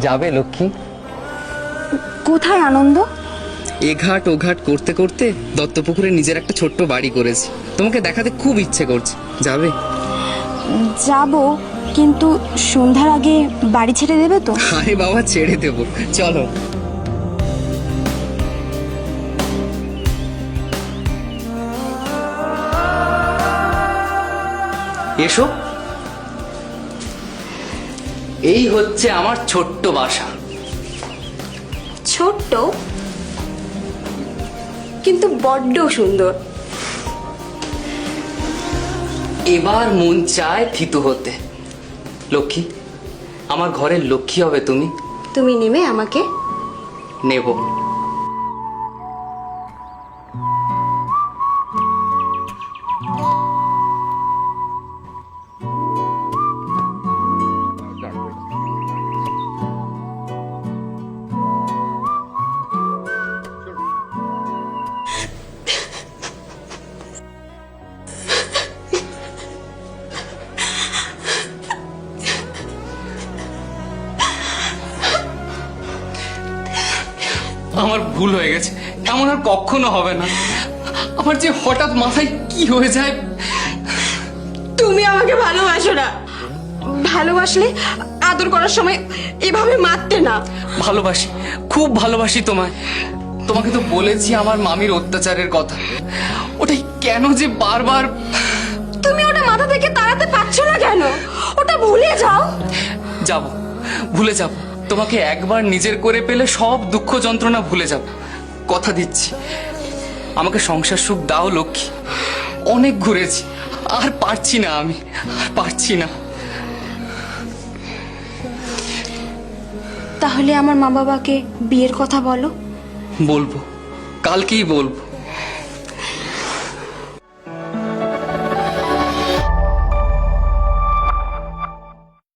যাবে লক্ষ্মী। কোথায় আনন্দ? এ ঘাট ও ঘাট করতে করতে দত্তপুকুরে নিজের একটা ছোট্ট বাড়ি করেছি। তোমাকে দেখাতে খুব ইচ্ছে করছে। যাবে? যাব কিন্তু সন্ধ্যার আগে বাড়ি ছেড়ে দেবে তো? আরে বাবা ছেড়ে দেবো। চলো। এসো। এই হচ্ছে আমার ছোট্ট বাসা। ছোট্ট? কিন্তু বড্ড সুন্দর। এবার মন চায় থিতু হতে। লক্ষ্মী আমার ঘরের লক্ষ্মী হবে তুমি। তুমি নেবে আমাকে? নেব। আমার ভুল হয়ে গেছে। এমন আর কখনো হবে না। আমার যে হঠাৎ মাথায় কি হয়ে যায় তুমি আমাকে ভালোবাসো না। ভালোবাসলে আদর করার সময় এভাবে মারতে না। ভালোবাসি খুব ভালোবাসি তোমায়। তোমাকে তো বলেছি আমার মামির অত্যাচারের কথা। ওটাই কেন যে বারবার তুমি ওটা মাথা থেকে তাড়াতে পারছ না কেন? ওটা ভুলে যাও। যাব ভুলে যাব। তোমাকে একবার নিজের করে পেলে সব দুঃখ যন্ত্রণা ভুলে যাব। কথা দিচ্ছি। আমাকে সংসার সুখ দাও লক্ষ্মী। অনেক ঘুরেছি। আর পারছি না আমি। আর পারছি না। তাহলে আমার মা বাবাকে বিয়ের কথা বলো। বলব। কালকেই বলব।